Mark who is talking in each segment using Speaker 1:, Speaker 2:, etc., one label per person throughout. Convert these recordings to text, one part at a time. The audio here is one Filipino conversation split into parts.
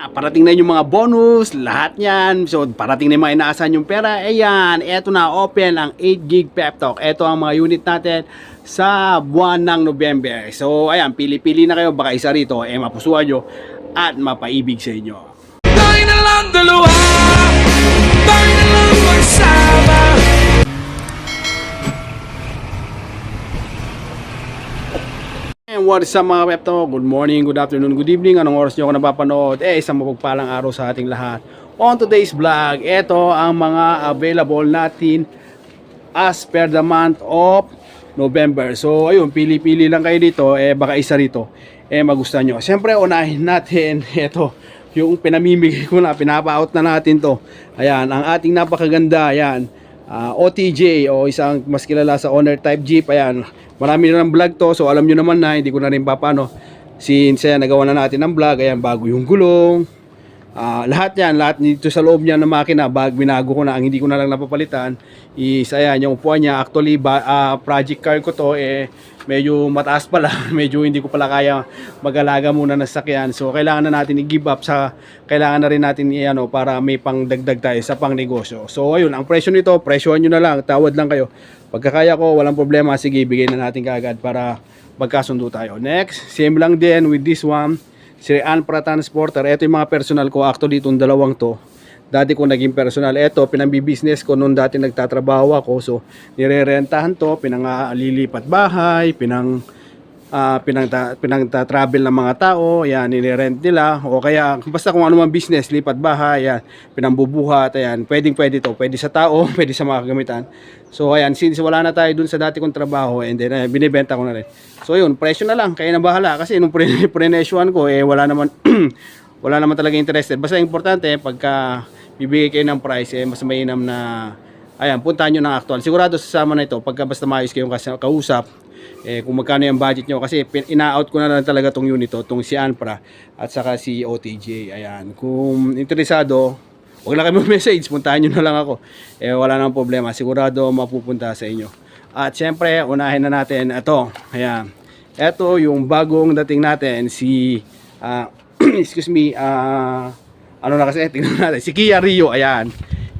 Speaker 1: Ah, Parating na yung mga bonus, lahat yan. So, parating na yung mga inaasahan yung pera. Ayan, eto na, open ang 8 gig pep talk. Eto ang mga unit natin sa buwan ng November. So, ayan, pili-pili na kayo. Baka isa rito, eh, mapusuan nyo at mapaibig sa inyo.
Speaker 2: Tayo lang dalawa
Speaker 1: And what's up mga pep talk? Good morning, good afternoon, good evening. Anong oras nyo ako napapanood? Eh, isang mapagpalang araw sa ating lahat. On today's vlog, eto ang mga available natin as per the month of November. So, ayun, pili-pili lang kayo dito. Eh, baka isa rito. Eh, magustuhan nyo. Siyempre, unahin natin ito. Yung pinamimigay ko na, pinapa-out na natin to. Ayan, ang ating napakaganda. Ayan, ah, OTJ o isang mas kilala sa owner type Jeep. Ayan, marami na ng vlog to. So, alam nyo naman na, hindi ko na rin papano. Since ayan, nagawa na natin ng vlog. Ayan, bago yung gulong. Ah, lahat yan, lahat dito sa loob niya ng makina, bag binago ko na, ang hindi ko na lang napapalitan is ayan, yung upuan niya, actually ba, ah, project car ko to, eh, medyo mataas pala, medyo hindi ko pala kaya mag-alaga muna ng sakyan, so kailangan na natin i-give up sa, kailangan na rin natin i- ano, para may pangdagdag tayo sa pang negosyo. So ayun, ang presyo nito, presyohan nyo na lang, tawad lang kayo. Pagkakaya ko, walang problema, sige, bigay na natin kaagad para magkasundo tayo. Next, same lang din with this one, si Anpra Transporter. Ito yung mga personal ko. Actually, itong dalawang to. Dati ko naging personal. Ito, pinambi-business ko noon dati nagtatrabaho ako. So, nire-rentahan to. Pinangalilipat bahay. Pinang ah pinangta, pinangta-travel ng mga tao, yan, nire-rent nila, o kaya, basta kung ano man business, lipat bahay, yan, pinambubuhat, ayan, pwedeng pwede to, pwede sa tao, pwede sa mga kagamitan. So, ayan, since wala na tayo dun sa dati kong trabaho, and then, eh, binibenta ko na rin. So, yun, presyo na lang, kaya na bahala, kasi nung pre prenesyuan ko, eh, wala naman, wala naman talaga interested. Basta importante, pagka bibigay kayo ng price, eh, mas mainam na, ayan, puntahan nyo ng actual. Sigurado sasama na ito, pagka basta maayos kayong kausap, eh, kung magkano yung budget nyo. Kasi ina-out ko na lang talaga tong unit to, tong si Anpra at saka si OTJ. Ayan. Kung interesado, huwag lang kayo message, puntahan nyo na lang ako. Eh, wala nang problema. Sigurado mapupunta sa inyo. At syempre, unahin na natin ito. Ayan. Ito yung bagong dating natin, si, ah, excuse me, ah, ano na kasi, tingnan natin, si Kia Rio, ayan.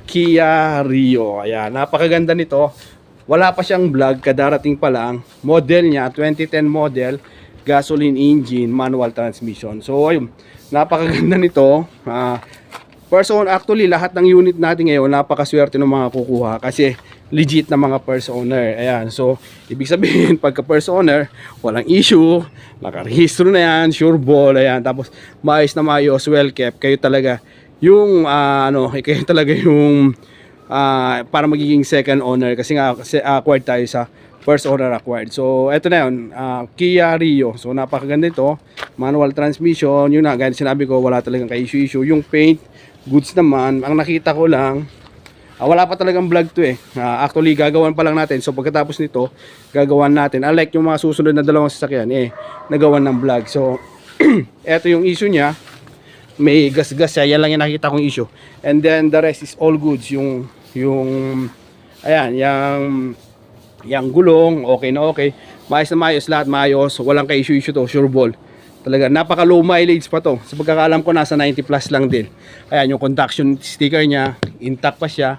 Speaker 1: Kia Rio, ayan. Napakaganda nito. Wala pa siyang vlog, kadarating pa lang. Model niya, 2010 model, gasoline engine, manual transmission. So, ayun, napakaganda nito. Ah, person, actually, lahat ng unit natin ngayon, napakaswerte ng mga kukuha kasi legit na mga first owner. Ayan, so, ibig sabihin, pagka first owner, walang issue, nakarehistro na yan, sure ball, ayan, tapos maayos na maayos, well kept, kayo talaga, yung, ah, ano, kayo talaga yung, ah, para magiging second owner kasi nga acquired tayo sa first owner acquired. So, eto na yun, ah, Kia Rio. So, napakaganda ito. Manual transmission, yun na, gaya sinabi ko, wala talagang ka-issue-issue. Yung paint, goods naman, ang nakita ko lang, ah, wala pa talagang vlog to eh. Ah, actually, gagawan pa lang natin. So, pagkatapos nito, gagawan natin. Unlike yung mga susunod na dalawang sasakyan, eh, nagawan ng vlog. So, eto yung issue niya may gas-gas siya. Yan lang yung nakita kong issue. And then the rest is all goods. Yung, yung, ayan, yung, yung gulong, okay na okay. Maayos na maayos, lahat maayos. Walang ka-issue-issue to, sure ball. Talaga, napaka low mileage pa to. Sa pagkakaalam ko, nasa 90 plus lang din. Ayan, yung conduction sticker niya, intact pa siya.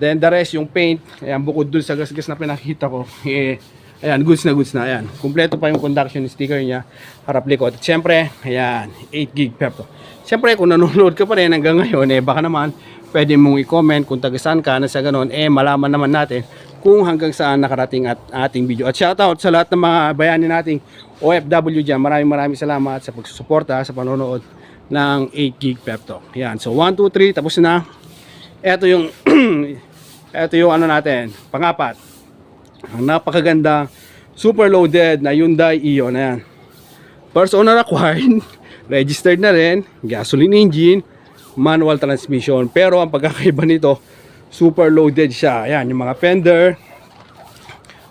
Speaker 1: Then the rest, yung paint, ayan, bukod dun sa gas-gas na pinakita ko, eh, ayan, goods na goods na, ayan. Kompleto pa yung conduction sticker niya, harap likod. At syempre, ayan, 8 gig pep to. Syempre, kung nanonood ka pa rin hanggang ngayon, eh, baka naman, pwede mong i-comment kung taga saan ka na sa ganun, eh, malaman naman natin kung hanggang saan nakarating at ating video. At shoutout sa lahat ng mga bayani nating OFW dyan. Maraming maraming salamat sa pagsusuporta, sa panonood ng 8 gig pep talk. So, 1, 2, 3, tapos na. Ito yung, ito yung ano natin, pangapat. Ang napakaganda, super loaded na Hyundai Ion. Ayan. First owner acquired, registered na rin, gasoline engine, manual transmission. Pero ang pagkakaiba nito, super loaded siya. Ayan, yung mga fender,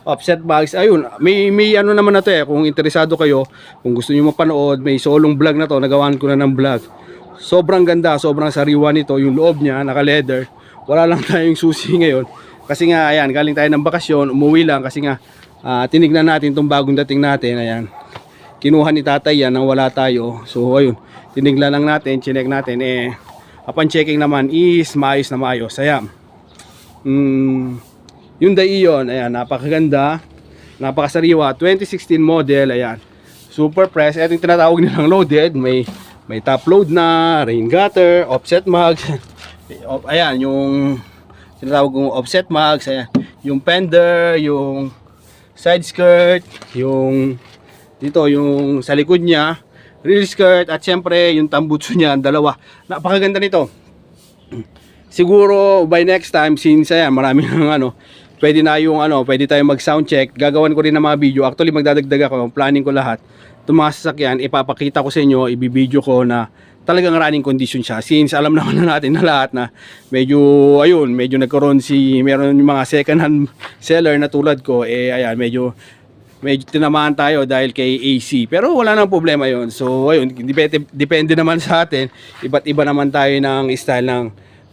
Speaker 1: offset bags. Ayun, may, may ano naman na to eh. Kung interesado kayo, kung gusto niyo mapanood, may solong vlog na to. Nagawan ko na ng vlog. Sobrang ganda, sobrang sariwa nito. Yung loob niya, naka-leather. Wala lang tayong susi ngayon. Kasi nga, ayan, galing tayo ng bakasyon, umuwi lang kasi nga, ah, tinignan natin itong bagong dating natin. Ayan, kinuha ni tatay yan nang wala tayo. So, ayun, tinignan lang natin, chinek natin, eh, upon checking naman is maayos na maayos. Ayan. Mm, yung Daion, ayan, napakaganda, napakasariwa, 2016 model, ayan. Super press, ito yung tinatawag nilang loaded, may may top load na, rain gutter, offset mags. Ayan, yung tinatawag kong offset mags, ayan. Yung fender, yung side skirt, yung dito yung sa likod niya, rear skirt at syempre yung tambutso niya, ang dalawa. Napakaganda nito siguro by next time since ayan marami ng ano pwede na yung ano pwede tayong mag sound check gagawan ko rin ng mga video actually magdadagdag ako planning ko lahat itong mga sasakyan ipapakita ko sa inyo ibibideo ko na talagang running condition siya since alam naman na natin na lahat na medyo ayun medyo nagkaroon si meron yung mga second hand seller na tulad ko eh ayan medyo medyo tinamaan tayo dahil kay AC. Pero wala nang problema yon So, ayun, depende, depende naman sa atin. Iba't iba naman tayo ng style ng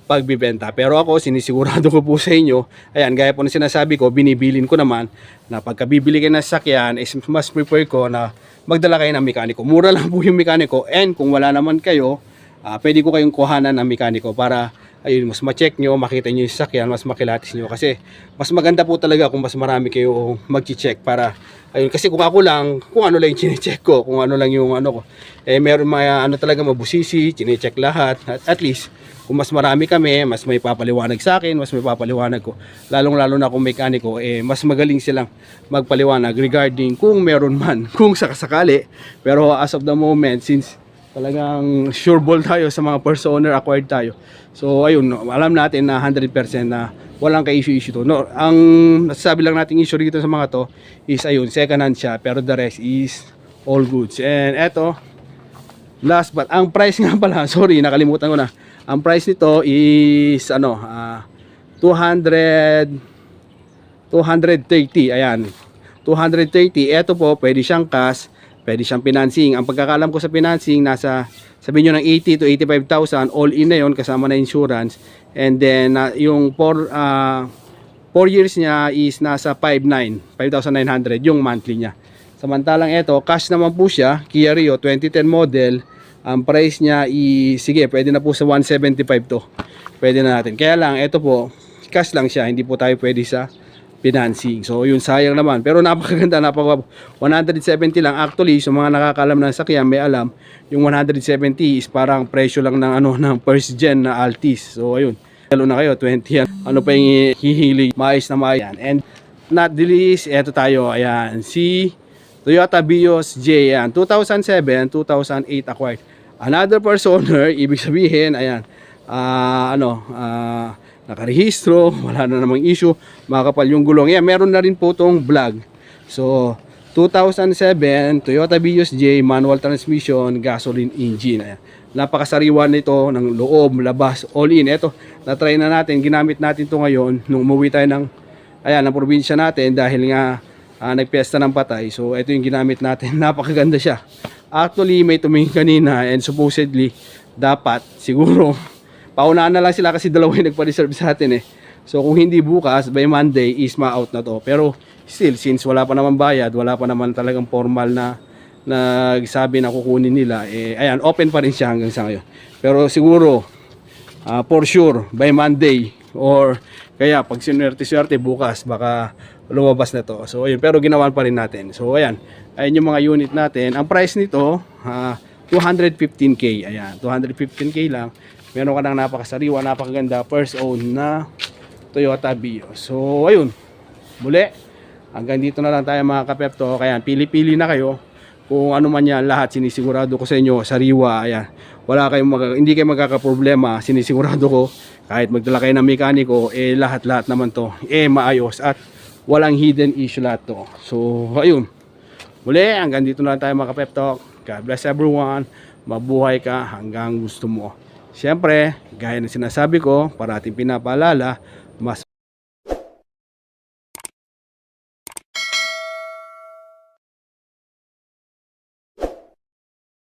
Speaker 1: pagbibenta. Pero ako, sinisigurado ko po sa inyo, ayan, gaya po na sinasabi ko, binibilin ko naman na pagka kayo ng sasakyan, is mas prefer ko na magdala kayo ng mekaniko. Mura lang po yung mekaniko and kung wala naman kayo, ah, pwede ko kayong kuhanan ng mekaniko para ayun, mas ma-check nyo, makita nyo yung sasakyan, mas makilatis nyo. Kasi mas maganda po talaga kung mas marami kayo mag-check para, ayun, kasi kung ako lang, kung ano lang yung chinecheck ko, kung ano lang yung ano ko, eh meron mga ano talaga mabusisi, chinecheck lahat, at at least, kung mas marami kami, mas may papaliwanag sa akin, mas may papaliwanag ko. Lalong-lalo na kung mekaniko, eh, mas magaling silang magpaliwanag regarding kung meron man, kung sakasakali. Pero as of the moment, since talagang sure ball tayo sa mga first owner acquired tayo. So ayun, alam natin na 100% na walang ka-issue-issue to. No, ang nasasabi lang nating issue rito sa mga to is ayun, second hand siya pero the rest is all goods. And eto, last but ang price nga pala, sorry, nakalimutan ko na. Ang price nito is ano, ah, 200 230, ayan. 230, eto po, pwede siyang cash, pwede siyang financing. Ang pagkakalam ko sa financing, nasa, sabihin nyo ng 80 to 85,000, all in na yon kasama na insurance. And then, na yung 4, ah 4 years niya is nasa 5,900, 5,900 yung monthly niya. Samantalang ito, cash naman po siya, Kia Rio 2010 model. Ang price niya is, sige, pwede na po sa 175 to. Pwede na natin. Kaya lang, ito po, cash lang siya, hindi po tayo pwede sa financing. So, yun, sayang naman. Pero napakaganda, napaka 170 lang. Actually, sa mga nakakalam ng sakyan, may alam, yung 170 is parang presyo lang ng ano ng first gen na Altis. So, ayun. Lalo na kayo, 20 yan. Ano pa yung hihilig? Mais na mais. And not the least, eto tayo. Ayan, si Toyota Vios J. Ayan, 2007, 2008 acquired. Another owner, ibig sabihin, ayan, ah, ano, ah, nakarehistro, wala na namang issue, makakapal yung gulong. Yan, meron na rin po itong vlog. So, 2007, Toyota Vios J, manual transmission, gasoline engine. Napakasariwa nito ng loob, labas, all in. Ito, na-try na natin, ginamit natin to ngayon nung umuwi tayo ng, ayan, ng probinsya natin dahil nga ah, nagpiesta ng patay. So, ito yung ginamit natin. Napakaganda siya. Actually, may tumingin kanina and supposedly, dapat, siguro, paunahan na lang sila kasi dalawa yung nagpa-reserve sa atin eh. So kung hindi bukas, by Monday is ma-out na to. Pero still, since wala pa naman bayad, wala pa naman talagang formal na nagsabi na kukunin nila, eh, ayan, open pa rin siya hanggang sa ngayon. Pero siguro, ah, for sure, by Monday, or kaya pag sinwerte-swerte bukas, baka lumabas na to. So ayun, pero ginawan pa rin natin. So ayan, ayan yung mga unit natin. Ang price nito, ah, 215k. Ayan, 215k lang. Meron ka ng napakasariwa, napakaganda, first own na Toyota Vios. So, ayun. Muli, hanggang dito na lang tayo mga kapepto. Kaya pili-pili na kayo kung ano man yan lahat sinisigurado ko sa inyo sariwa ayan. Wala kayong mag- hindi kayo magkakaproblema sinisigurado ko. Kahit magdala kayo ng mekaniko eh lahat lahat naman to eh maayos at walang hidden issue lahat to. So ayun. Muli hanggang dito na lang tayo mga kapepto. God bless everyone. Mabuhay ka hanggang gusto mo Siyempre, gaya ng sinasabi ko, parating pinapaalala,